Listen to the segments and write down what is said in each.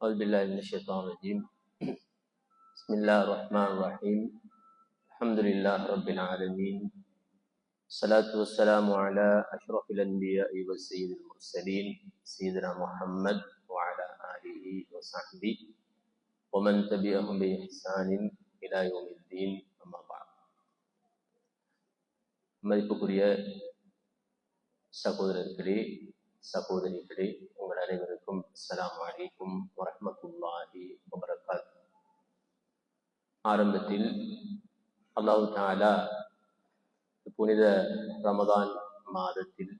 أعوذ بالله من الشيطان الرجيم بسم الله الرحمن الرحيم الحمد لله رب العالمين الصلاة والسلام على أشرف الأنبياء والسيد المرسلين سيدنا محمد وعلى آله وصحبه ومن تبعهم بإحسان إلى يوم الدين أما بعد மதிப்புக்குரிய சகோதரர்களே சகோதரிகளே உங்கள் அனைவருக்கும் அஸ்லாம் வலைக்கும் வரமத்துல்லாஹி வபரகாத். ஆரம்பத்தில் அல்லாஹு தாலா புனித ரமதான் மாதத்தில்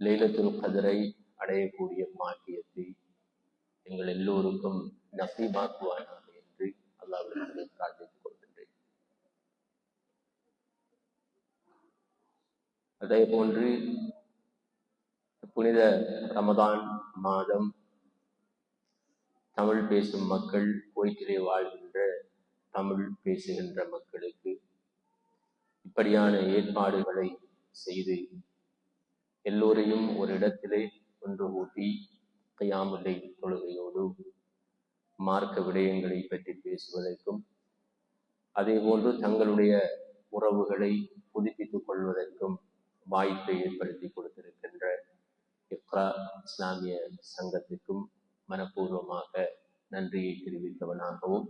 லைலத்துல் கதிரை அடையக்கூடிய பாக்கியத்தை எங்கள் எல்லோருக்கும் நசீபாக்குவானாக என்று அல்லாவிடத்தில் பிரார்த்தித்துக் கொள்கின்றேன். அதே போன்று புனித ரமதான் மாதம் தமிழ் பேசும் மக்கள் குவைத்திலே வாழ்கின்ற தமிழ் பேசுகின்ற மக்களுக்கு இப்படியான ஏற்பாடுகளை செய்து எல்லோரையும் ஒரு இடத்திலே ஒன்று கூட்டி கையாமுல்லை தொழுகையோடு மார்க்க விடயங்களை பற்றி பேசுவதற்கும் அதே போன்று தங்களுடைய உறவுகளை புதுப்பித்துக் கொள்வதற்கும் வாய்ப்பை ஏற்படுத்தி கொடுத்திருக்கின்ற இக்ரா இஸ்லாமிய சங்கத்திற்கும் மனப்பூர்வமாக நன்றியை தெரிவித்தவனாகவும்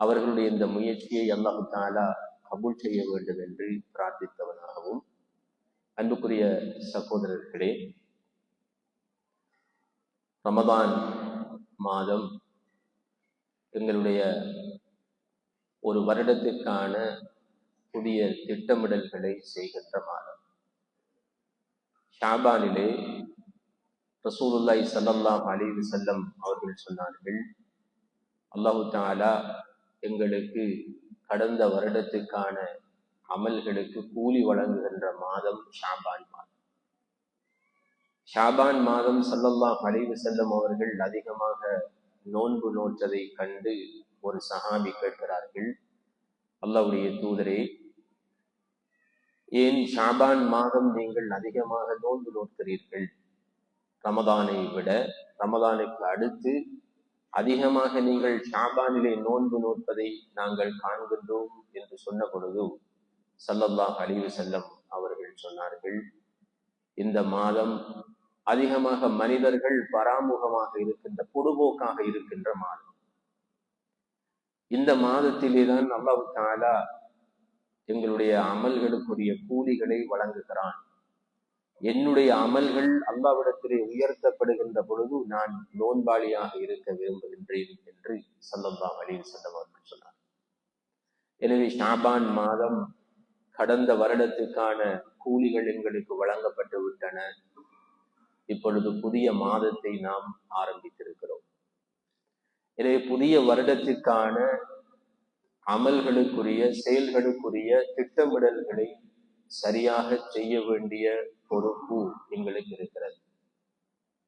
அவர்களுடைய இந்த முயற்சியை அல்லாஹு தாலா கபூல் செய்ய வேண்டும் என்று பிரார்த்தித்தவனாகவும் அன்புக்குரிய சகோதரர்களே ரமதான் மாதம் எங்களுடைய ஒரு வருடத்திற்கான புதிய திட்டமிடல்களை செய்கின்ற மாதம். ஷாபானிலே ரசூலுல்லாய் சல்லல்லாஹ் அலிவு செல்லம் அவர்கள் சொன்னார்கள் அல்லாஹு தாலா எங்களுக்கு கடந்த வருடத்துக்கான அமல்களுக்கு கூலி வழங்குகின்ற மாதம் ஷாபான் மாதம். ஷாபான் மாதம் சல்லல்லாஹ் அலைஹி செல்லம் அவர்கள் அதிகமாக நோன்பு நோற்றதை கண்டு ஒரு சஹாபி கேட்கிறார்கள் அல்லாவுடைய தூதரே ஏன் ஷாபான் மாதம் நீங்கள் அதிகமாக நோன்பு நோக்கிறீர்கள் ரமதானை விட ரமதானுக்கு அடுத்து அதிகமாக நீங்கள் ஷாபானிலே நோன்பு நோற்பதை நாங்கள் காண்கின்றோம் என்று சொன்ன பொழுது சல்லல்லாஹ் அழிவு செல்லம் அவர்கள் சொன்னார்கள் இந்த மாதம் அதிகமாக மனிதர்கள் பராமுகமாக இருக்கின்ற பொடுபோக்காக இருக்கின்ற மாதம். இந்த மாதத்திலே தான் அல்லாஹு தாலா எங்களுடைய அமல்களுக்குரிய கூலிகளை வழங்குகிறான். என்னுடைய அமல்கள் அல்லாவிடத்திலே உயர்த்தப்படுகின்ற பொழுது நான் நோன்பாளியாக இருக்க விரும்புகின்றேன் என்று சல்லல்லா அலின் செல்லம் அவர்கள் சொன்னார் எனவே ஷாபான் மாதம் கடந்த வருடத்துக்கான கூலிகள் எங்களுக்கு வழங்கப்பட்டு விட்டன. இப்பொழுது புதிய மாதத்தை நாம் ஆரம்பித்திருக்கிறோம். எனவே புதிய வருடத்திற்கான அமல்களுக்குரிய செயல்களுக்குரிய திட்டமிடல்களை சரியாக செய்ய வேண்டிய பொறுப்பு எங்களுக்கு இருக்கிறது.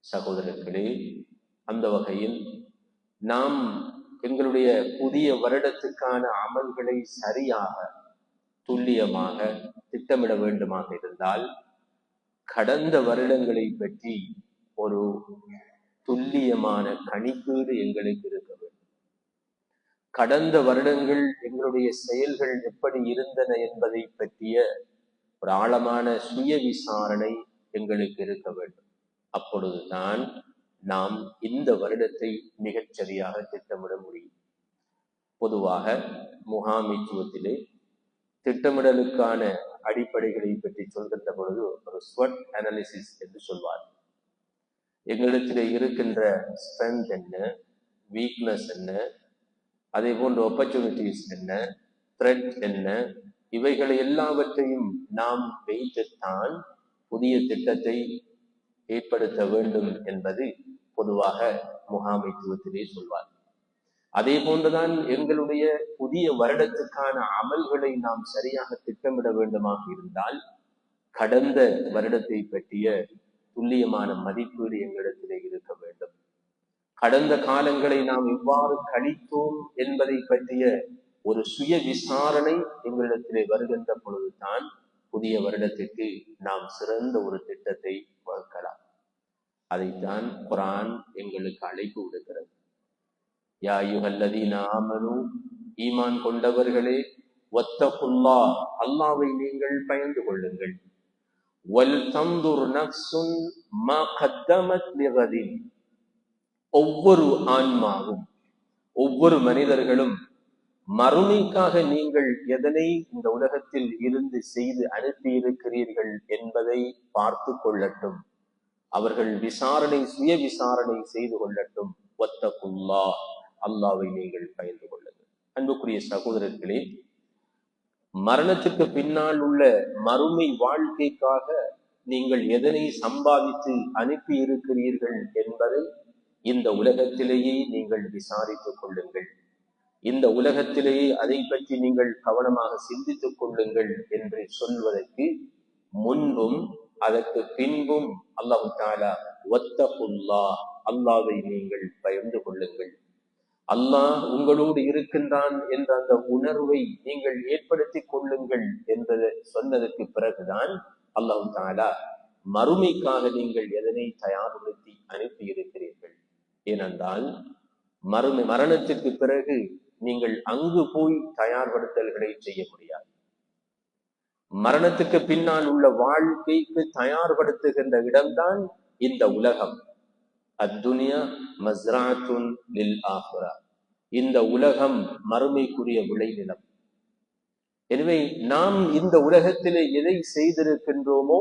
சகோதரர்களே அந்த வகையில் நாம் எங்களுடைய புதிய வருடத்துக்கான அமல்களை சரியாக துல்லியமாக திட்டமிட வேண்டுமாக இருந்தால் கடந்த வருடங்களை பற்றி ஒரு துல்லியமான கணிப்பீடு எங்களுக்கு இருக்க கடந்த வருடங்கள் எங்களுடைய செயல்கள் எப்படி இருந்தன என்பதை பற்றிய ஒரு ஆழமான சுய விசாரணை எங்களுக்கு இருக்க வேண்டும். அப்பொழுதுதான் நாம் இந்த வருடத்தை மிகச் சரியாக திட்டமிட முடியும். பொதுவாக முகாமித்துவத்திலே திட்டமிடலுக்கான அடிப்படைகளை பற்றி சொல்கின்ற பொழுது ஒரு ஸ்வட் அனாலிசிஸ் என்று சொல்வார் எங்களிடத்தில் இருக்கின்ற ஸ்ட்ரென்த் என்ன வீக்னஸ் என்ன அதே போன்ற ஆப்பர்ச்சுனிட்டிஸ் என்ன த்ரெட் என்ன இவைகளை எல்லாவற்றையும் நாம் வைத்துத்தான் புதிய திட்டத்தை ஏற்படுத்த வேண்டும் என்பது பொதுவாக முகாமைத்துவத்திலே சொல்வார். அதே போன்றுதான் எங்களுடைய புதிய வருடத்துக்கான அமல்களை நாம் சரியாக திட்டமிட வேண்டுமாக இருந்தால் கடந்த வருடத்தை பற்றிய துல்லியமான மதிப்பீடு எங்களிடத்திலே இருக்க வேண்டும். கடந்த காலங்களை நாம் எவ்வாறு கழித்தோம் என்பதை பற்றிய ஒரு சுய விசாரணை எங்களிடத்திலே வருகின்ற பொழுதுதான் புதிய வருடத்திற்கு நாம் சிறந்த ஒரு திட்டத்தை வகுக்கலாம். அதைத்தான் குரான் எங்களுக்கு அழைப்பு விடுக்கிறது. யா யுகல்லதீன ஆமனு ஈமான் கொண்டவர்களே ஒத்தகுல்லா அல்லாவை நீங்கள் பயந்து கொள்ளுங்கள். வல் தந்துர் நக்சுன் மா கத்தமத் ஒவ்வொரு ஆன்மாவும் ஒவ்வொரு மனிதர்களும் மறுமைக்காக நீங்கள் எதனை இந்த உலகத்தில் இருந்து செய்து அனுப்பி இருக்கிறீர்கள் என்பதை பார்த்து கொள்ளட்டும். அவர்கள் விசாரணை சுய விசாரணை செய்து கொள்ளட்டும். ஒத்த குல்லா அல்லாவை நீங்கள் பயந்து கொள்ளுங்கள். அன்புக்குரிய சகோதரர்களே மரணத்துக்கு பின்னால் உள்ள மறுமை வாழ்க்கைக்காக நீங்கள் எதனை சம்பாதித்து அனுப்பி இருக்கிறீர்கள் என்பதை இந்த உலகத்திலேயே நீங்கள் விசாரித்துக் கொள்ளுங்கள். இந்த உலகத்திலேயே அதை பற்றி நீங்கள் கவனமாக சிந்தித்துக் கொள்ளுங்கள் என்று சொல்வதற்கு முன்பும் அதற்கு பின்பும் அல்லாஹு தாலா ஒத்தகுல்லா அல்லாவை நீங்கள் பயந்து கொள்ளுங்கள். அல்லாஹ் உங்களோடு இருக்கின்றான் என்ற அந்த உணர்வை நீங்கள் ஏற்படுத்திக் கொள்ளுங்கள் என்பதை சொன்னதற்கு பிறகுதான் அல்லாஹு தாலா மறுமைக்காக நீங்கள் எதனை தயார்படுத்தி அனுப்பி இருக்கிறீர்கள் ஏனென்றால் மருமை மரணத்திற்கு பிறகு நீங்கள் அங்கு போய் தயார்படுத்தல்களை செய்ய முடியாது. மரணத்துக்கு பின்னால் உள்ள வாழ்க்கைக்கு தயார்படுத்துகின்ற இடம்தான் இந்த உலகம். அத்துனியா மஸ்ராத்துன் லில் ஆஹ்ரா இந்த உலகம் மறுமைக்குரிய விளைநிலம். எனவே நாம் இந்த உலகத்திலே எதை செய்திருக்கின்றோமோ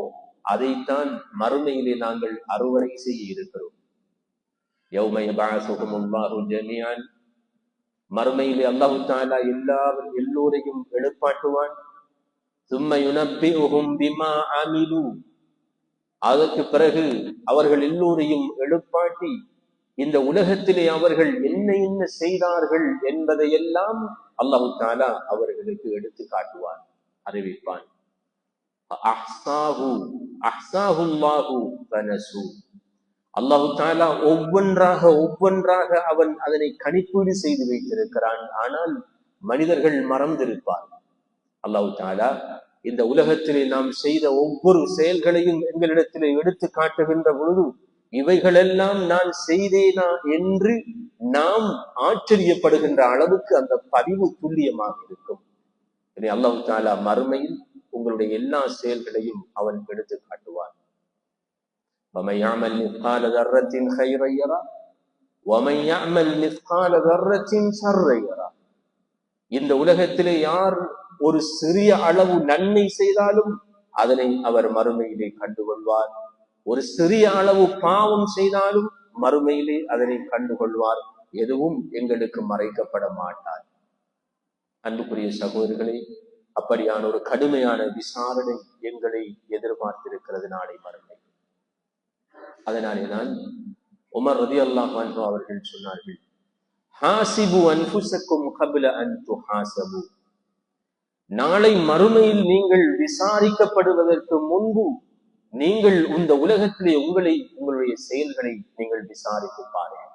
அதைத்தான் மறுமையிலே நாங்கள் அறுவடை செய்ய இருக்கிறோம். ஜமியான் மறுமையிலே அல்லாஹு தாலா எல்லா எல்லோரையும் எழுப்பாட்டுவான். பிமா அமிலு அதற்கு பிறகு அவர்கள் எல்லோரையும் எழுப்பாட்டி இந்த உலகத்திலே அவர்கள் என்ன என்ன செய்தார்கள் என்பதையெல்லாம் அல்லாஹு தாலா அவர்களுக்கு எடுத்து காட்டுவான் அறிவிப்பான். அஹ்சாஹு அஹ்சாஹுல்லாஹு அல்லாஹு தாலா ஒவ்வொன்றாக ஒவ்வொன்றாக அவன் அதனை கணிப்பீடு செய்து வைத்திருக்கிறான். ஆனால் மனிதர்கள் மறந்திருப்பார். அல்லாஹு தாலா இந்த உலகத்திலே நாம் செய்த ஒவ்வொரு செயல்களையும் எங்களிடத்திலே எடுத்து காட்டுகின்ற பொழுது இவைகளெல்லாம் நான் செய்தேனா என்று நாம் ஆச்சரியப்படுகின்ற அளவுக்கு அந்த பதிவு துல்லியமாக இருக்கும். அல்லாஹு தாலா மறுமையில் உங்களுடைய எல்லா செயல்களையும் அவன் எடுத்து காட்டுவான். ومن يعمل مثقال ذرة خيرا يرى ومن يعمل مثقال ذرة شرا يرى இந்த உலகத்திலே யார் ஒரு சிறிய அளவு நன்மை செய்தாலும் அதனை அவர் மறுமையிலே கண்டுகொள்வார் ஒரு சிறிய அளவு பாவம் செய்தாலும் மறுமையிலே அதனை கண்டுகொள்வார் எதுவும் எங்களுக்கு மறைக்கப்பட மாட்டார் அன்புக்குரிய சகோதரர்களே அப்படியான ஒரு கடுமையான விசாரணை எங்களை எதிர்பார்த்திருக்கிறது நாளை மறுமை அதனாலே தான் உமர் ரதி அல்லாஹ் அவர்கள் சொன்னார்கள் ஹாசிபு அன்புசக்கும் கபில அன் துஹாசபு நாளை மறுமையில் நீங்கள் விசாரிக்கப்படுவதற்கு முன்பு நீங்கள் இந்த உலகத்திலே உங்களை உங்களுடைய செயல்களை நீங்கள் விசாரித்து பாருங்கள்.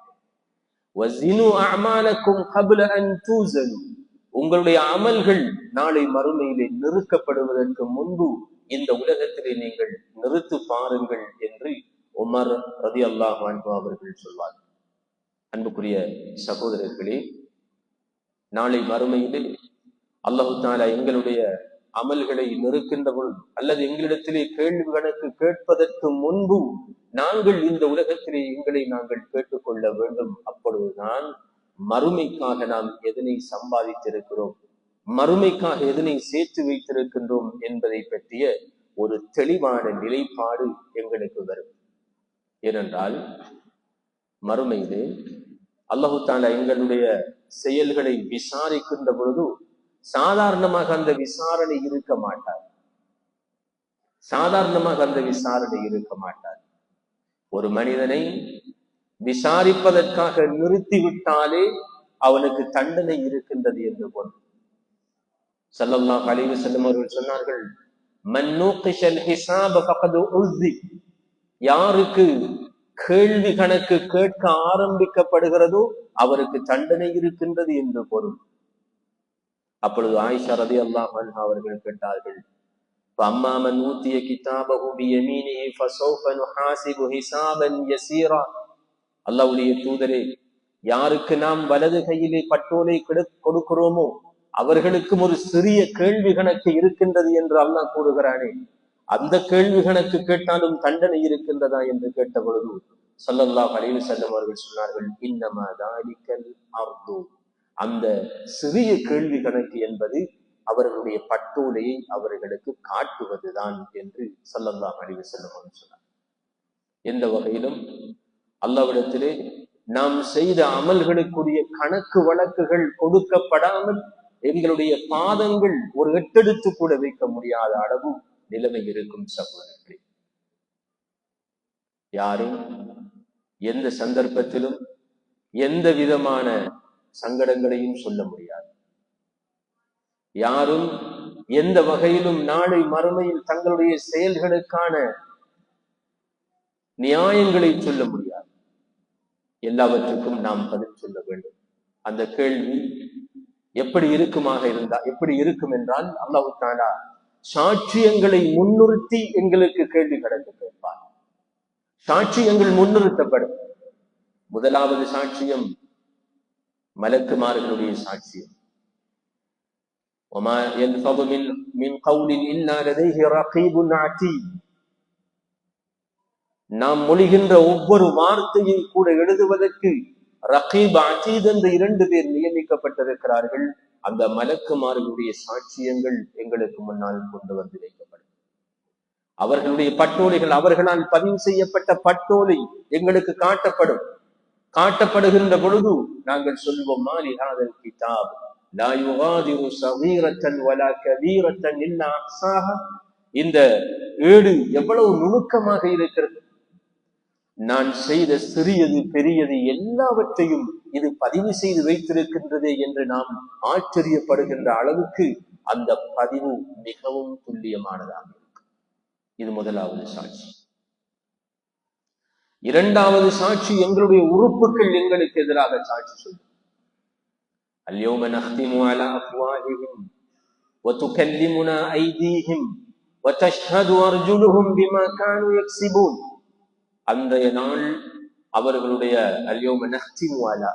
உங்களுடைய அமல்கள் நாளை மறுமையிலே நிறுக்கப்படுவதற்கு முன்பு இந்த உலகத்திலே நீங்கள் நிறுத்து பாருங்கள் என்று உமர் ரதி அல்லாஹ் அவர்கள் சொல்வார் அன்புக்குரிய சகோதரர்களே நாளை மறுமையிலே அல்லாஹு தாலா எங்களுடைய அமல்களை நெருக்கின்ற பொழுது அல்லது எங்களிடத்திலே கேள்வி கணக்கு கேட்பதற்கு முன்பு நாங்கள் இந்த உலகத்திலே எங்களை நாங்கள் கேட்டுக்கொள்ள வேண்டும். அப்பொழுதுதான் மறுமைக்காக நாம் எதனை சம்பாதித்திருக்கிறோம் மறுமைக்காக எதனை சேர்த்து வைத்திருக்கின்றோம் என்பதை பற்றிய ஒரு தெளிவான நிலைப்பாடு எங்களுக்கு வரும். ஏனென்றால் மறுமையிலே அல்லாஹு தாலா எங்களுடைய செயல்களை விசாரிக்கின்ற பொழுது சாதாரணமாக அந்த விசாரணை இருக்க மாட்டார். சாதாரணமாக அந்த விசாரணை இருக்க மாட்டார். ஒரு மனிதனை விசாரிப்பதற்காக நிறுத்திவிட்டாலே அவனுக்கு தண்டனை இருக்கின்றது என்று பொருள். சல்லல்லாஹ் அலைஹி செல்லும் அவர்கள் சொன்னார்கள் மன் ஹிசாப உஸ்தி யாருக்கு கேள்வி கணக்கு கேட்க ஆரம்பிக்கப்படுகிறதோ அவருக்கு தண்டனை இருக்கின்றது என்று பொருள். அப்பொழுது ஆயிஷா ரதி அல்லாமல் அவர்கள் கேட்டார்கள் அம்மா மன் ஊத்திய கிதாபஹு பியமீனிஹி தூதரே யாருக்கு நாம் வலது கையிலே பட்டோலை கொடுக்கிறோமோ அவர்களுக்கும் ஒரு சிறிய கேள்வி கணக்கு இருக்கின்றது என்று அல்லாஹ் கூறுகிறானே. அந்த கேள்வி கணக்கு கேட்டாலும் தண்டனை இருக்கின்றதா என்று கேட்ட பொழுது ஸல்லல்லாஹு அலைஹி வஸல்லம் அவர்கள் சொன்னார்கள் இன்னமா தாலிக்கல் அர்து. அந்த சிறிய கேள்வி கணக்கு என்பது அவர்களுடைய பட்டோலையை அவர்களுக்கு காட்டுவதுதான் என்று சல்லல்லா அலைஹி வஸல்லம் அவர்கள் சொன்னார் எந்த வகையிலும் அல்லாவிடத்திலே நாம் செய்த அமல்களுக்குரிய கணக்கு வழக்குகள் கொடுக்கப்படாமல் எங்களுடைய பாதங்கள் ஒரு எட்டெடுத்து கூட வைக்க முடியாத அளவு நிலைமை இருக்கும் சகோதரர்களே. யாரும் எந்த சந்தர்ப்பத்திலும் எந்த விதமான சங்கடங்களையும் சொல்ல முடியாது. யாரும் எந்த வகையிலும் நாளை மறுமையில் தங்களுடைய செயல்களுக்கான நியாயங்களை சொல்ல முடியாது. எல்லாவற்றுக்கும் நாம் பதில் சொல்ல வேண்டும். அந்த கேள்வி எப்படி இருக்குமாக இருந்தா எப்படி இருக்கும் என்றால் அல்லாஹு தாலா சாட்சியங்களை முன்னிறுத்தி எங்களுக்கு கேள்வி கணக்கு கேட்பார் சாட்சியங்கள் முன்னிறுத்தப்படும் முதலாவது சாட்சியம் மலக்குமார்களுடைய சாட்சியம் وما يلفظ من من قول إلا لديه رقيب عتيد நாம் மொழிகின்ற ஒவ்வொரு வார்த்தையை கூட எழுதுவதற்கு ரகீப் அத்தீத் என்ற இரண்டு பேர் நியமிக்கப்பட்டிருக்கிறார்கள் அந்த மலக்குமார்களுடைய சாட்சியங்கள் எங்களுக்கு முன்னால் கொண்டு வந்து வைக்கப்படும். அவர்களுடைய பட்டோலைகள் அவர்களால் பதிவு செய்யப்பட்ட பட்டோலை எங்களுக்கு காட்டப்படும். காட்டப்படுகின்ற பொழுது நாங்கள் சொல்வோம் மாலி கிதாப் லா யுகாதிரு சகீரத்தன் வலா கபீரத்தன் இல்லா இந்த ஏடு எவ்வளவு நுணுக்கமாக இருக்கிறது. நான் செய்த சிறியது பெரியது எல்லாவற்றையும் இது பதிவு செய்து வைத்திருக்கின்றதே என்று நாம் ஆச்சரியப்படுகின்ற அளவுக்கு அந்த பதிவு மிகவும் துல்லியமானதாக இருக்கு இது முதலாவது சாட்சி இரண்டாவது சாட்சி எங்களுடைய உறுப்புகள் எங்களுக்கு எதிராக சாட்சி சொல்லும் اليوم نختم على أفواههم وتكلمنا أيديهم وتشهد أرجلهم بما كانوا يكسبون அன்றைய நாள் அவர்களுடைய அல்யோம நஹ்திமுவாலா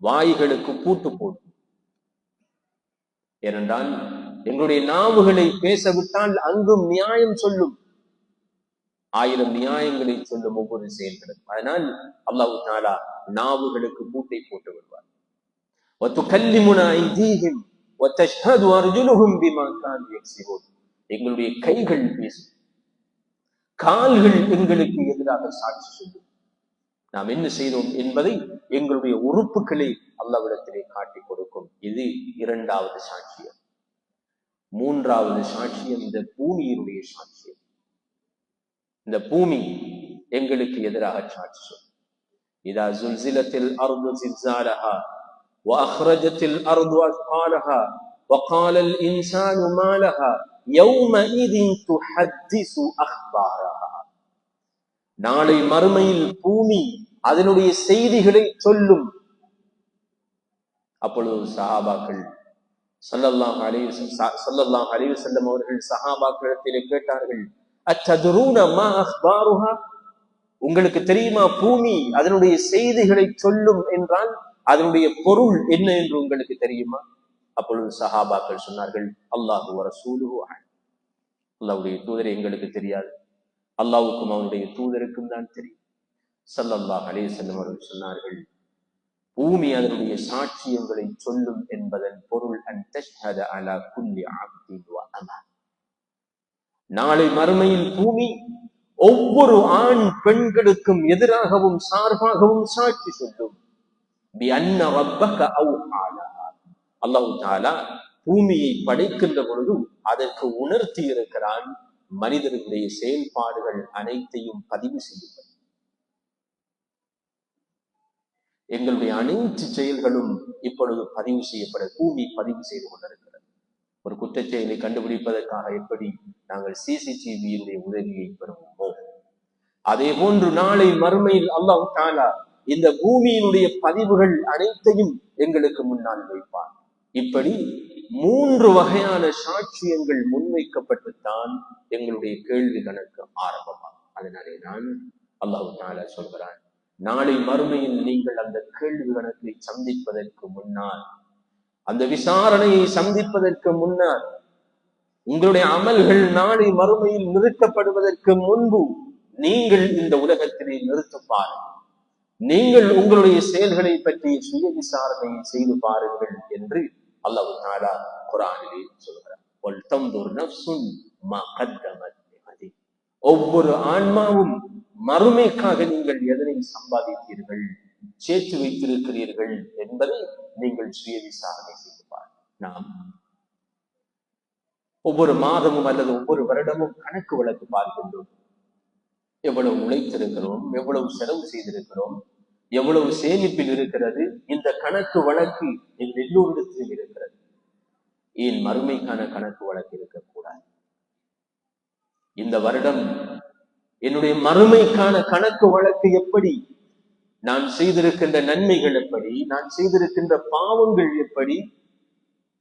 வாய்களுக்கு பூட்டு போடும் ஏனென்றால் எங்களுடைய நாவுகளை பேசவிட்டால் அங்கும் நியாயம் சொல்லும். ஆயிரம் நியாயங்களை சொல்லும் ஒவ்வொரு செயல்களும். அதனால் அல்லாஹு தாலா நாவுகளுக்கு பூட்டை போட்டு விடுவார். எங்களுடைய கைகள் பேசும் கால்கள் எங்களுக்கு எதிராக சாட்சி சொல்லும் நாம் என்ன செய்தோம் என்பதை எங்களுடைய உறுப்புகளை அல்லாவிடத்திலே காட்டிக் கொடுக்கும் இது இரண்டாவது சாட்சியம் மூன்றாவது சாட்சியம் இந்த பூமியினுடைய சாட்சியம் இந்த பூமி எங்களுக்கு எதிராக சாட்சி சொல்லும் இதா ஜுல்சிலத்தில் அருது ஜில்சாலஹா وأخرجت الأرض أثقالها وقال الإنسان ما لها يومئذ تحدث أخبارها நாளை மறுமையில் பூமி அதனுடைய செய்திகளை சொல்லும். அப்பொழுது சஹாபாக்கள் ஸல்லல்லாஹு அலைஹி வஸல்லம் ஸல்லல்லாஹு செல்லும் அவர்கள் சஹாபாக்களிடத்திலே கேட்டார்கள் அச்சதுரூன மா அஹ்பாருஹா? உங்களுக்கு தெரியுமா பூமி அதனுடைய செய்திகளை சொல்லும் என்றால் அதனுடைய பொருள் என்ன என்று உங்களுக்கு தெரியுமா? அப்பொழுது சஹாபாக்கள் சொன்னார்கள் அல்லாஹு ரசூலுஹு அல்லாவுடைய தூதரை எங்களுக்கு தெரியாது. அல்லாவுக்கும் அவனுடைய தூதருக்கும் தான் தெரியும். சல்லல்லா அலே செல்லும் அவர்கள் சொன்னார்கள் பூமி அதனுடைய சாட்சியங்களை சொல்லும் என்பதன் பொருள் நாளை மறுமையில் பூமி ஒவ்வொரு ஆண் பெண்களுக்கும் எதிராகவும் சார்பாகவும் சாட்சி சொல்லும். அல்லாஹு தாலா பூமியை படைக்கின்ற பொழுதும் அதற்கு உணர்த்தி இருக்கிறான். மனிதர்களுடைய செயல்பாடுகள் அனைத்தையும் பதிவு செய்யுங்கள். எங்களுடைய அனைத்து செயல்களும் இப்பொழுது பதிவு செய்யப்பட பூமி பதிவு செய்து கொண்டிருக்கிறது. ஒரு குற்றச்செயலை கண்டுபிடிப்பதற்காக எப்படி நாங்கள் சிசிடிவியினுடைய உதவியை பெறுவோமோ? அதே போன்று நாளை மறுமையில் அல்லாஹ் தாலா இந்த பூமியினுடைய பதிவுகள் அனைத்தையும் எங்களுக்கு முன்னால் வைப்பார் இப்படி மூன்று வகையான சாட்சியங்கள் முன்வைக்கப்பட்டுத்தான் எங்களுடைய கேள்வி கணக்கு ஆரம்பமாகும். அதனாலே நான் அல்லாஹு தாலா சொல்கிறான் நாளை மறுமையில் நீங்கள் அந்த கேள்வி கணக்கை சந்திப்பதற்கு முன்னால் அந்த விசாரணையை சந்திப்பதற்கு முன்னால் உங்களுடைய அமல்கள் நாளை மறுமையில் நிறுத்தப்படுவதற்கு முன்பு நீங்கள் இந்த உலகத்திலே நிறுத்த பாருங்கள். நீங்கள் உங்களுடைய செயல்களை பற்றி சுய விசாரணை செய்து பாருங்கள் என்று அல்லாஹு தாலா குரானிலே சொல்கிறார். ஒவ்வொரு ஆன்மாவும் மறுமைக்காக நீங்கள் எதனை சம்பாதித்தீர்கள் சேர்த்து வைத்திருக்கிறீர்கள் என்பதை நீங்கள் சுய விசாரணை செய்து பாருங்கள். நாம் ஒவ்வொரு மாதமும் அல்லது ஒவ்வொரு வருடமும் கணக்கு வழக்கு பார்க்கின்றோம். எவ்வளவு உழைத்திருக்கிறோம் எவ்வளவு செலவு செய்திருக்கிறோம் எவ்வளவு சேமிப்பில் இருக்கிறது இந்த கணக்கு வழக்கு எங்கள் எல்லோரிடத்திலும் இருக்கிறது. ஏன் மறுமைக்கான கணக்கு வழக்கு இருக்கக்கூடாது? இந்த வருடம் என்னுடைய மறுமைக்கான கணக்கு வழக்கு எப்படி? நான் செய்திருக்கின்ற நன்மைகள் எப்படி? நான் செய்திருக்கின்ற பாவங்கள் எப்படி?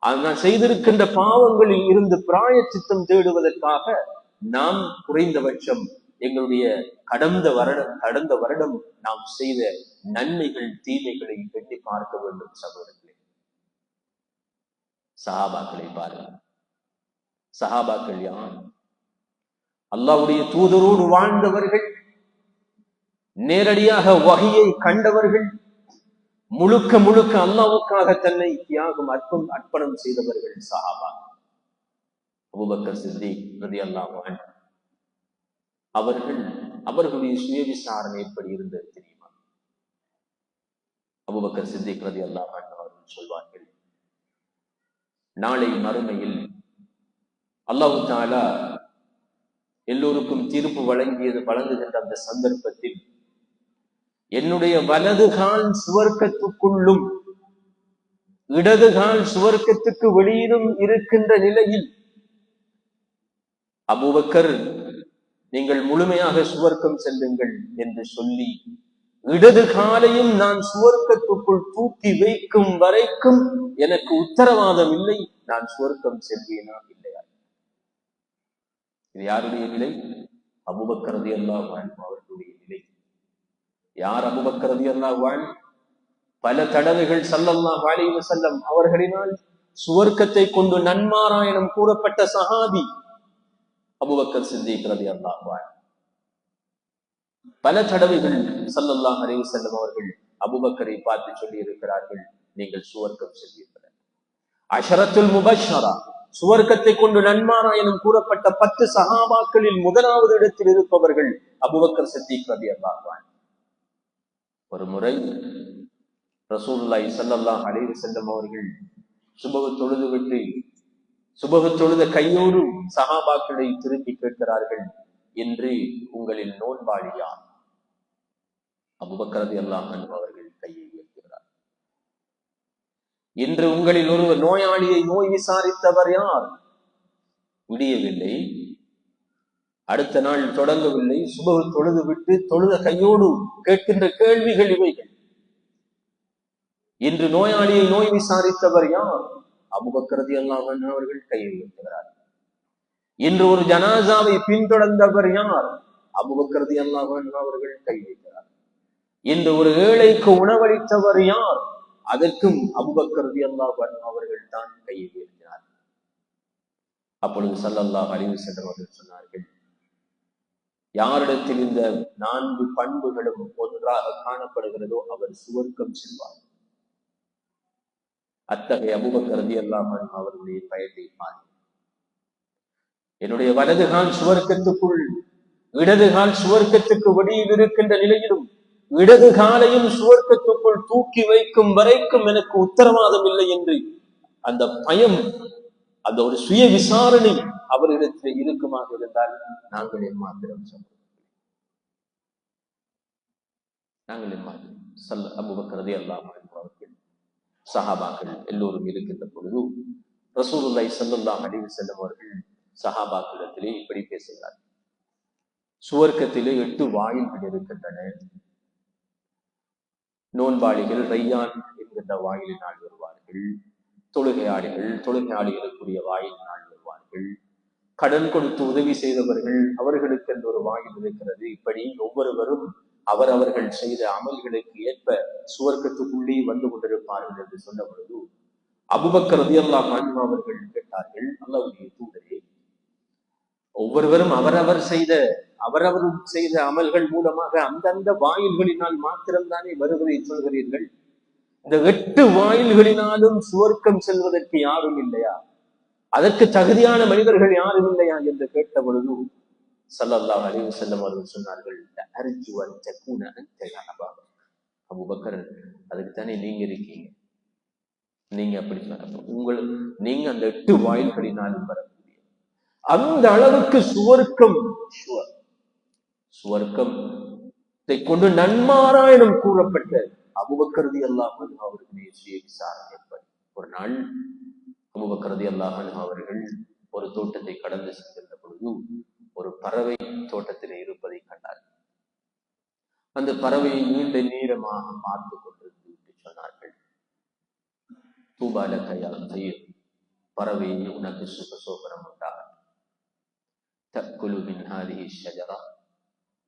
நான் செய்திருக்கின்ற பாவங்களில் இருந்து பிராயச்சித்தம் தேடுவதற்காக நாம் குறைந்தபட்சம் எங்களுடைய கடந்த வருடம் கடந்த வருடம் நாம் செய்த நன்மைகள் தீமைகளை எண்ணி பார்க்க வேண்டும் சகோதரர்களே. சஹாபாக்களை பாருங்கள். சஹாபாக்கள் யார்? அல்லாவுடைய தூதரோடு வாழ்ந்தவர்கள் நேரடியாக வகையை கண்டவர்கள் முழுக்க முழுக்க அல்லாவுக்காக தன்னை தியாகம் அற்பம் அர்ப்பணம் செய்தவர்கள் சஹாபா அபுபக்கர் சித்தி ரதி அல்லாஹ் அவர்கள் அவர்களுடைய சுய விசாரணை எப்படி இருந்தது தெரியுமா? அபுபக்கர் சித்திக் ரதி அல்லாஹ் அவர்கள் சொல்வார்கள் நாளை மறுமையில் அல்லாஹு தாலா எல்லோருக்கும் தீர்ப்பு வழங்கியது வழங்குகின்ற அந்த சந்தர்ப்பத்தில் என்னுடைய வலதுகால் சுவர்க்கத்துக்குள்ளும் இடதுகால் சுவர்க்கத்துக்கு வெளியிலும் இருக்கின்ற நிலையில் அபுபக்கர் நீங்கள் முழுமையாக சுவர்க்கம் செல்லுங்கள் என்று சொல்லி இடது காலையும் நான் சுவர்க்கத்துக்குள் தூக்கி வைக்கும் வரைக்கும் எனக்கு உத்தரவாதம் இல்லை நான் சுவர்க்கம் செல்வேனா இல்லையா? இது யாருடைய நிலை? அபுபக்கரதி அல்லா அவர்களுடைய நிலை. யார் அபுபக்கரதி அல்லா வாழ் பல தடவைகள் சல்லல்லா வாலிவு செல்லம் அவர்களினால் சுவர்க்கத்தை கொண்டு நன்மாராயணம் கூறப்பட்ட சஹாபி அபுபக்கர் சித்திக் ரதி அல்லாஹ் பல தடவைகள் சல்லல்லாஹ் அலைஹி செல்லம் அவர்கள் அபுபக்கரை பார்த்து சொல்லி இருக்கிறார்கள் நீங்கள் சுவர்க்கம் செல்வீர்கள். அஷரத்துல் முபஷரா சுவர்க்கத்தை கொண்டு நன்மாரா எனும் கூறப்பட்ட பத்து சகாபாக்களில் முதலாவது இடத்தில் இருப்பவர்கள் அபுபக்கர் சித்திக் ரதி அல்லாஹ் ஒரு முறை ரசூல்லாய் சல்லல்லாஹ் அலைஹி செல்லம் அவர்கள் சுபவ தொழுது விட்டு சுபக தொழுத கையோடு சகாபாக்களை திருப்பி கேட்கிறார்கள் என்று உங்களில் நோன்பாளி யார் அபுபக்கரது எல்லாம் அவர்கள் கையை உயர்த்துகிறார். இன்று உங்களில் ஒருவர் நோயாளியை நோய் விசாரித்தவர் யார்? விடியவில்லை. அடுத்த நாள் தொடங்கவில்லை. சுபகு தொழுது விட்டு தொழுத கையோடு கேட்கின்ற கேள்விகள் இவைகள். இன்று நோயாளியை நோய் விசாரித்தவர் யார்? அபுபக்கரதி எல்லாம் அவர்கள் கையில் இருக்கிறார் இன்று ஒரு ஜனாசாவை பின்தொடர்ந்தவர் யார்? அபுபக்கரதி எல்லாம் அவர்கள் கை இன்று ஒரு ஏழைக்கு உணவளித்தவர் யார்? அதற்கும் அபுபக்கரதி அல்லாஹ் அவர்கள் தான் கையை அப்பொழுது சல்லல்லாஹ் அழிவு சென்றவர்கள் சொன்னார்கள் யாரிடத்தில் இந்த நான்கு பண்புகளும் ஒன்றாக காணப்படுகிறதோ அவர் சுவர்க்கம் செல்வார். அத்தகைய அபுபக்கரதி அல்லாமல் அவருடைய பயத்தை மாறி என்னுடைய வலதுகால் சுவர்க்கத்துக்குள் இடதுகால் சுவர்க்கத்துக்கு வெளியில் இருக்கின்ற நிலையிலும் இடது காலையும் சுவர்க்கத்துக்குள் தூக்கி வைக்கும் வரைக்கும் எனக்கு உத்தரவாதம் இல்லை என்று அந்த பயம் அந்த ஒரு சுய விசாரணை அவர்களிடத்தில் இருக்குமாக இருந்தால் நாங்கள் எம்மாத்திரம் சொல்றோம் நாங்கள் எம்மாத்திரம் சல்ல அபுபக்கரதி அல்லாமல் சஹாபாக்கள் எல்லோரும் இருக்கின்ற பொழுது ரசூலுல்லாய் சல்லுல்லாஹ் அழிவு செல்லும் அவர்கள் சஹாபாக்களிடத்திலே இப்படி பேசுகிறார் சுவர்க்கத்திலே எட்டு வாயில்கள் இருக்கின்றன. நோன்பாளிகள் ரையான் என்கின்ற வாயிலினால் வருவார்கள். தொழுகையாளிகள் தொழுகையாளிகளுக்குரிய வாயிலினால் வருவார்கள். கடன் கொடுத்து உதவி செய்தவர்கள் அவர்களுக்கு என்று ஒரு வாயில் இருக்கிறது. இப்படி ஒவ்வொருவரும் அவரவர்கள் செய்த அமல்களுக்கு ஏற்ப சுவர்க்கத்துக்குள்ளே வந்து கொண்டிருப்பார்கள் என்று சொன்ன பொழுது அபுபக்கர் ரதியல்லாஹு அன்ஹு அவர்கள் கேட்டார்கள் அல்லாவுடைய தூதரே ஒவ்வொருவரும் அவரவர் செய்த அவரவர் செய்த அமல்கள் மூலமாக அந்தந்த வாயில்களினால் மாத்திரம்தானே வருவதை சொல்கிறீர்கள்? இந்த எட்டு வாயில்களினாலும் சுவர்க்கம் செல்வதற்கு யாரும் இல்லையா? அதற்கு தகுதியான மனிதர்கள் யாரும் இல்லையா? என்று கேட்ட பொழுது சல்லல்லாஹு அலிவு செல்லம் அவர்கள் சொன்னார்கள் அரிஞ்சு அன் தகூன அபு பக்கர். அதுக்கு தானே நீங்க இருக்கீங்க. நீங்க அப்படி சொன்ன உங்கள் நீங்க அந்த எட்டு வாயில்களினாலும் வரக்கூடிய அந்த அளவுக்கு சுவர்க்கம் சுவர்க்கம் இதை கொண்டு நன்மாராயணம் கூறப்பட்ட அபுபக்கருதி அல்லாஹ் அவர்களுடைய சுய விசாரணை எப்படி ஒரு நாள் அபுபக்கருதி அல்லாஹ் அவர்கள் ஒரு தோட்டத்தை கடந்து சென்றிருந்த பொழுது ஒரு பறவை தோட்டத்தில் இருப்பதை கண்டார் அந்த பறவையை நீண்ட நேரமாக பார்த்து கொண்டிருந்து விட்டு சொன்னார்கள் தூபால கையால் தயிர் பறவையை உனக்கு சுக சோபனம் உண்டாகும். தக்குழு மின் ஷஜரா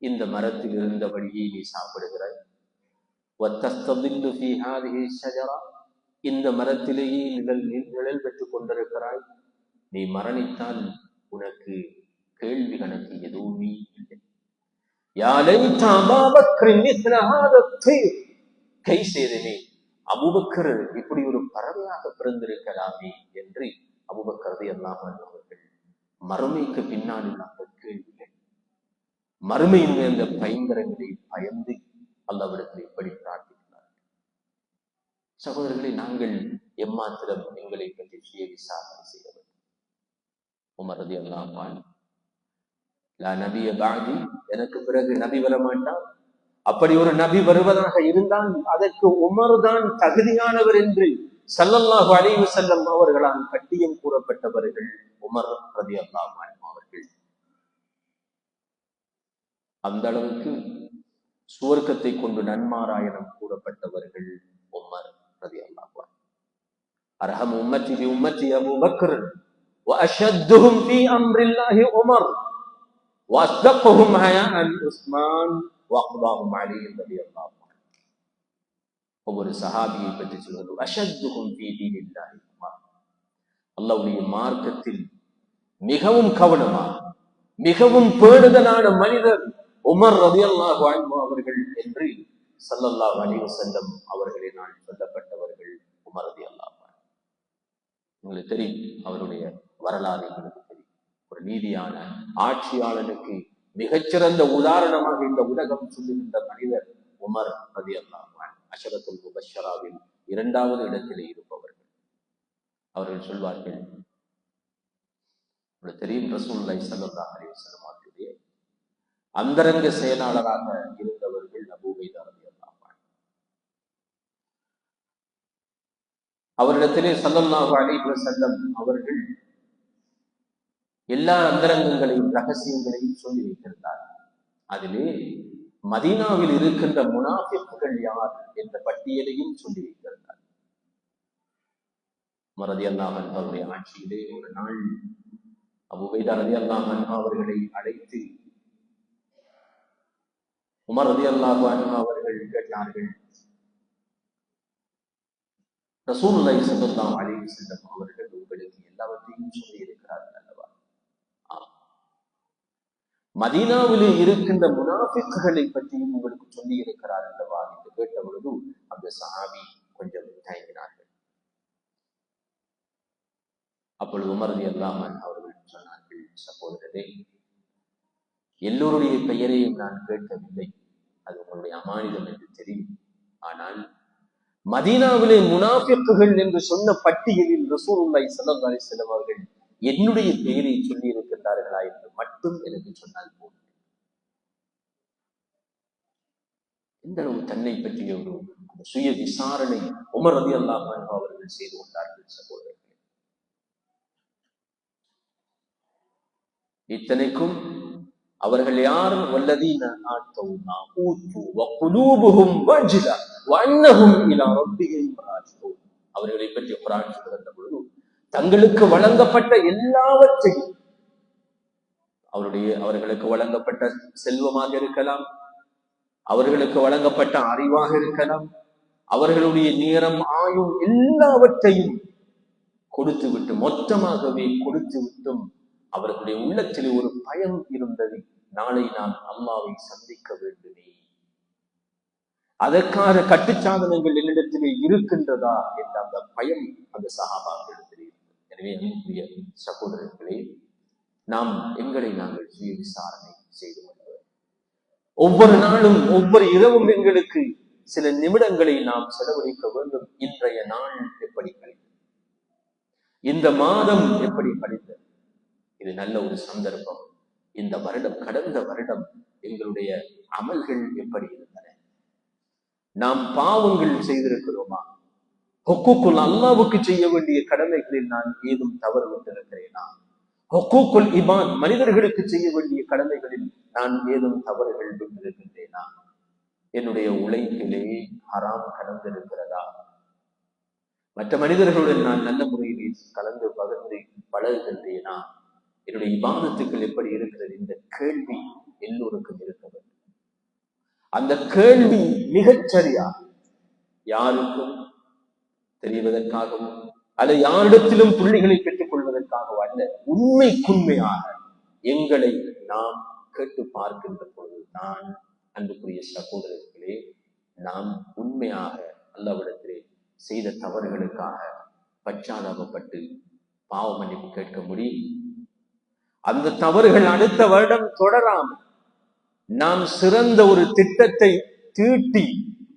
இந்த மரத்தில் இருந்தபடியே நீ சாப்பிடுகிறாய். ஷஜரா இந்த மரத்திலேயே நிழல் நிழல் பெற்றுக் கொண்டிருக்கிறாய். நீ மரணித்தால் உனக்கு கேள்விகளுக்கு எதுவுமே இல்லை கை செய்தனே அபுபக்கர் இப்படி ஒரு பறவையாக பிறந்திருக்கலாமே என்று அபுபக்கரது எல்லாம் அவர்கள் மறுமைக்கு பின்னால் அந்த கேள்விகள் மறுமையின் அந்த பயங்கரங்களை பயந்து அல்லாவிடத்தில் எப்படி பிரார்த்திக்கிறார்கள் சகோதரர்களை நாங்கள் எம்மாத்திரம் எங்களை பற்றி சுய விசாரணை செய்ய வேண்டும் உமரது எல்லாம் அல்லாஹ் லா நபிய பாதி எனக்கு பிறகு நபி வர மாட்டார் அப்படி ஒரு நபி வருவதாக இருந்தால் அதற்கு உமர் தான் தகுதியானவர் என்று சல்லல்லாஹு அலைஹி வஸல்லம் அவர்களால் கட்டியம் கூறப்பட்டவர்கள் உமர் ரதி அல்லாஹ் அவர்கள் அந்த அளவுக்கு சுவர்க்கத்தை கொண்டு நன்மாராயணம் கூறப்பட்டவர்கள் உமர் ரதி அல்லாஹ் அர்ஹம் உம்மத்தி பி உம்மத்தி அபூ பக்ர் وأشدهم في أمر الله عمر وأصدقهم حياء عثمان وأقضاهم علي رضي الله عنه ஒவ்வொரு சஹாபியை பற்றி சொல்வது அஷத்துகும் ஃபீ தீனில்லாஹி உமர் அல்லாஹ்வுடைய மார்க்கத்தில் மிகவும் கவனமாக மிகவும் பேணுதலான மனிதர் உமர் ரதியல்லாஹு அன்ஹு அவர்கள் என்று ஸல்லல்லாஹு அலைஹி வஸல்லம் அவர்களினால் சொல்லப்பட்டவர்கள் உமர் ரதியல்லாஹு அன்ஹு உங்களுக்கு தெரியும் அவருடைய வரலாறு எங்களுக்கு தெரியும் ஒரு நீதியான ஆட்சியாளனுக்கு மிகச்சிறந்த உதாரணமாக இந்த உலகம் சொல்லுகின்ற மனிதர் உமர் ரதி அல்லாஹான் அஷரத்துல் முபஷராவில் இரண்டாவது இடத்திலே இருப்பவர்கள். அவர்கள் சொல்வார்கள் உங்களுக்கு தெரியும் ரசூல்லை ஸல்லல்லாஹு அலைஹி வஸல்லம் அவர்களுடைய அந்தரங்க செயலாளராக இருந்தவர்கள் அபூபைதா ரதி அல்லாஹான் அவரிடத்திலே ஸல்லல்லாஹு அலிவசல்லம் அவர்கள் எல்லா அந்தரங்கங்களையும் ரகசியங்களையும் சொல்லி வைத்திருந்தார். அதிலே மதீனாவில் இருக்கின்ற முனாஃபிப்புகள் யார் என்ற பட்டியலையும் சொல்லி வைத்திருந்தார். மரதி அல்லாஹன் அவருடைய ஆட்சியிலே ஒரு நாள் அபுபைதா ரதி அல்லாஹன் அவர்களை அழைத்து உமர் ரதி அல்லாஹு அன்ஹா அவர்கள் கேட்டார்கள் ரசூலுல்லாஹி ஸல்லல்லாஹு அலி வஸல்லம் அவர்கள் உங்களுக்கு எல்லாவற்றையும் சொல்லி இருக்கிறார்கள். மதீனாவிலே இருக்கின்ற முனாஃபிக்குகளை பற்றியும் உங்களுக்கு சொல்லி இருக்கிறார் அல்லவா என்று கேட்ட பொழுது அந்த சஹாபி கொஞ்சம் தயங்கினார்கள். அப்பொழுது உமரது அல்லாமல் அவர்கள் சொன்னார்கள் சகோதரரே எல்லோருடைய பெயரையும் நான் கேட்கவில்லை. அது உங்களுடைய அமானிதம் என்று தெரியும். ஆனால் மதீனாவிலே முனாஃபிக்குகள் என்று சொன்ன பட்டியலில் ரசூலுல்லாஹி உள்ளாய் அலைஹி வஸல்லம் அவர்கள் என்னுடைய பெயரை சொல்லி இருக்கின்றார்களா என்று மட்டும் எனக்கு சொன்னால் போதும். எந்த அளவு தன்னை பற்றிய ஒரு அந்த சுய விசாரணை உமர் ரதி அல்லாஹ் அவர்கள் செய்து கொண்டார்கள் சகோதரர்களே. இத்தனைக்கும் அவர்கள் யாரும் வல்லதீன ஆத்தவுனா ஊத்து வகுலூபுகும் வஜ்லா வன்னஹும் இலா ரப்பிஹிம் ராஜிஊன். அவர்களை பற்றி குர்ஆன் சொல்கின்ற பொழுது தங்களுக்கு வழங்கப்பட்ட எல்லாவற்றையும் அவருடைய அவர்களுக்கு வழங்கப்பட்ட செல்வமாக இருக்கலாம் அவர்களுக்கு வழங்கப்பட்ட அறிவாக இருக்கலாம் அவர்களுடைய நேரம் ஆயும் எல்லாவற்றையும் கொடுத்து விட்டு மொத்தமாகவே கொடுத்து விட்டும் அவர்களுடைய உள்ளத்தில் ஒரு பயம் இருந்தது. நாளை நான் அம்மாவை சந்திக்க வேண்டுமே. அதற்கான கட்டுச்சாதனங்கள் என்னிடத்திலே இருக்கின்றதா என்ற அந்த பயம் அந்த சகாபாக்கள் எனவே அன்புக்குரிய சகோதரர்களே நாம் எங்களை நாங்கள் சுய விசாரணை செய்து கொள்வோம் ஒவ்வொரு நாளும் ஒவ்வொரு இரவும் எங்களுக்கு சில நிமிடங்களை நாம் செலவழிக்க வேண்டும். இன்றைய நாள் எப்படி கழிந்தது? இந்த மாதம் எப்படி கழிந்தது? இது நல்ல ஒரு சந்தர்ப்பம். இந்த வருடம் கடந்த வருடம் எங்களுடைய அமல்கள் எப்படி இருந்தன? நாம் பாவங்கள் செய்திருக்கிறோமா? ஹொக்கூக்குள் அல்லாவுக்கு செய்ய வேண்டிய கடமைகளில் நான் ஏதும் தவறு விட்டிருக்கிறேனா? ஹொக்கூக்குள் இமான் மனிதர்களுக்கு செய்ய வேண்டிய கடமைகளில் நான் ஏதும் தவறுகள் விட்டிருக்கின்றேனா? என்னுடைய உழைப்பிலே ஹராம் கலந்திருக்கிறதா மற்ற மனிதர்களுடன் நான் நல்ல முறையில் கலந்து பகிர்ந்து பழகுகின்றேனா? என்னுடைய இபாதத்துக்கள் எப்படி இருக்கிறது? இந்த கேள்வி எல்லோருக்கும் இருக்க வேண்டும். அந்த கேள்வி மிகச்சரியா யாருக்கும் தெரிவதற்காகவும் அல்ல யாரிடத்திலும் புள்ளிகளை பெற்றுக் கொள்வதற்காகவும் அல்ல உண்மைக்குண்மையாக எங்களை நாம் கேட்டு பார்க்கின்ற பொழுது நான் அன்புக்குரிய சகோதரர்களே நாம் உண்மையாக அல்லாவிடத்திலே செய்த தவறுகளுக்காக பச்சாதாபப்பட்டு பாவ மன்னிப்பு கேட்க முடியும். அந்த தவறுகள் அடுத்த வருடம் தொடராமல் நாம் சிறந்த ஒரு திட்டத்தை தீட்டி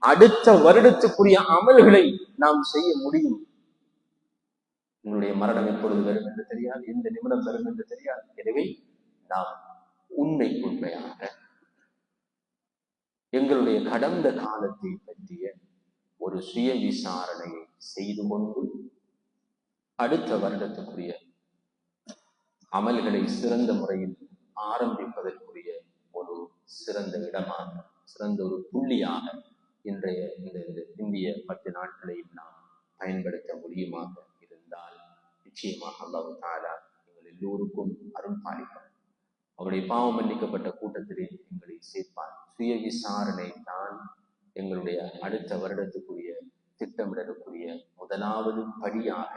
அடுத்த வருடத்துக்குரிய அமல்களை நாம் செய்ய முடியும். உங்களுடைய மரணம் எப்பொழுது வரும் என்று தெரியாது எந்த நிமிடம் வரும் என்று தெரியாது. எனவே நாம் உண்மை உண்மையாக எங்களுடைய கடந்த காலத்தை பற்றிய ஒரு சுய விசாரணையை செய்து கொண்டு அடுத்த வருடத்துக்குரிய அமல்களை சிறந்த முறையில் ஆரம்பிப்பதற்குரிய ஒரு சிறந்த இடமாக சிறந்த ஒரு புள்ளியாக இன்றைய இந்த இந்திய பத்து நாட்களை நாம் பயன்படுத்த முடியுமாக இருந்தால் நிச்சயமாக அல்லாஹு தாலா எங்கள் எல்லோருக்கும் அருள் பாலிப்பார். அவருடைய பாவம் மன்னிக்கப்பட்ட கூட்டத்திலே எங்களை சேர்ப்பார். சுய விசாரணை தான் எங்களுடைய அடுத்த வருடத்துக்குரிய திட்டமிடலுக்குரிய முதலாவது படியாக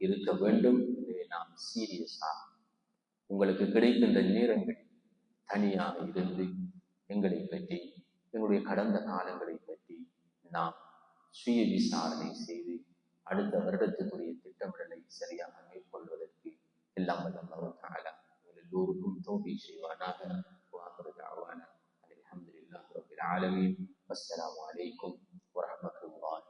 இருக்க வேண்டும். என்பதை நாம் சீரியஸாக உங்களுக்கு கிடைக்கின்ற நேரங்கள் தனியாக இருந்து எங்களை பற்றி எங்களுடைய கடந்த காலங்களை நாம் சுய விசாரணை செய்து அடுத்த வருடத்துக்குரிய திட்டமிடலை சரியாக மேற்கொள்வதற்கு எல்லாம் வல்ல எல்லோருக்கும் தோபி செய்வானாக. அலமதுல்லாஹ் ரபில் ஆலமீன். அஸ்லாம் வலைக்கும் வரமத்துல்லாஹ்